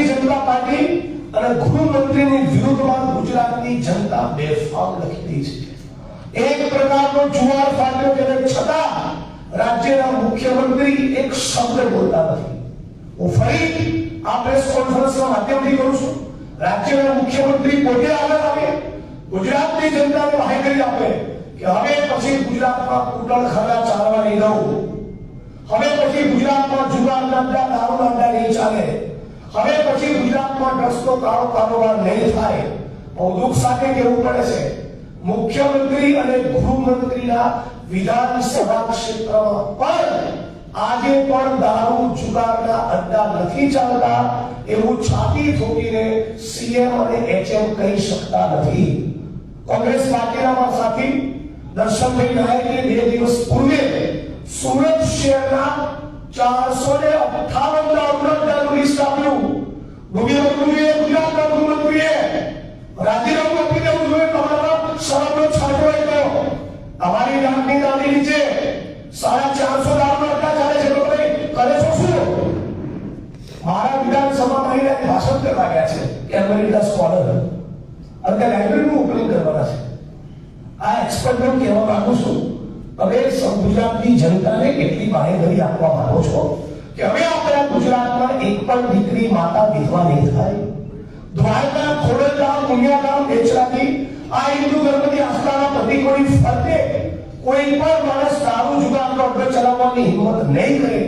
Bharatiya Janata party અને ગૃહમંત્રીની વિરુદ્ધમાં ગુજરાતની જનતા બેફામ લખી છે. એક પ્રકારનો જુવાર ફાટ્યો તેને છતાં રાજ્યના મુખ્યમંત્રી એક શબ્દ બોલતા નથી. હું ફરી આ પ્રેસ કોન્ફરન્સના માધ્યમથી કરું છું. રાજ્યના મુખ્યમંત્રી પોતે આગળ આવે, ગુજરાતની જનતાને માહિતી આપે કે હવે પછી ગુજરાતમાં કુટણ ખરા ચાલવાની નહીં હવે પછી ગુજરાતમાં જુગાર ધંધા દારૂ ધંધા નહીં ચાલે. હવે પછી ગુજરાતમાં ડ્રગ્સનો કાળો કારોબાર નહીં થાય બહુ દુઃખ સાથે કહેવું પડે છે. મુખ્યમંત્રી અને ગૃહમંત્રીના વિધાનસભા ક્ષેત્રમાં પણ આજે પણ દારૂ જુગારના અડ્ડા નથી ચાલતા એવું છાતી ઠોકીને સીએમ અને એચએમ કહી શકતા નથી. કોંગ્રેસ પાર્ટીના સાથી, દર્શનભાઈ નાયકે બે દિવસ પૂર્વે સુરત શહેરના ચારસો સાડા ચારસો અડ્ડા ચાલે છે ભાઈ, કરે શું? મારા વિધાનસભામાં આવીને ભાષણ કરવા છે કે અમેરિકા સ્કોલર. અને લાઇબ્રેરીનું કરવાના છે. આ એક્સપર્ટ હું કહેવા માંગુ છું સૌ ગુજરાતની જનતાને કેટલી બાહેધરી આપવા માંગો છો? કે એક પણ દીકરી માતા વિધવા નહીં થાય. દ્વારકા, ખોડલધામ પુણ્યાધામ વેચરાથી આ હિન્દુ ગણપતિ આસ્થાના પ્રતિકોની ફરતે કોઈ પણ માણસ સારું જુગારનો અડ્ડો ચલાવવાની હિંમત નહીં કરે,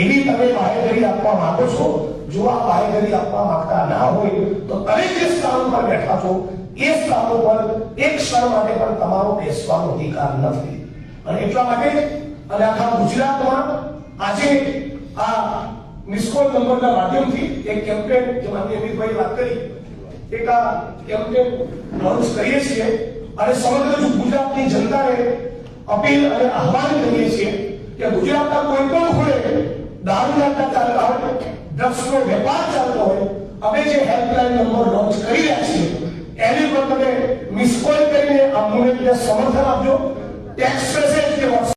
એવી તમે બાહેધરી આપવા માંગો છો? જો આ બાહેધરી આપવા માંગતા ના હોય, તો તમે જે સ્થાન પર બેઠા છો, એ સ્થાન પર એક ક્ષણ માટે પણ તમારો બેસવાનો અધિકાર નથી. અને એટલા માટે અને આખા ગુજરાતમાં આજે મિસકોલ નંબરના માધ્યમથી એક કેમ્પેન જે માનનીય અમિતભાઈ વાત કરી, એક આ કેમ્પેન લોન્ચ કરીએ છીએ અને સમગ્ર ગુજરાતની જનતાને અપીલ અને આહવાન કરીએ છીએ કે ગુજરાતના કોઈ પણ ખૂણે દારૂના ચાલતા હોય ડ્રગ્સનો વેપાર ચાલતો હોય, અમે જે હેલ્પલાઇન નંબર લોન્ચ કરી રહ્યા છીએ, એની પર તમે મિસકોલ કરીને કરીને અમને સમર્થન આપજો. ટેક્સ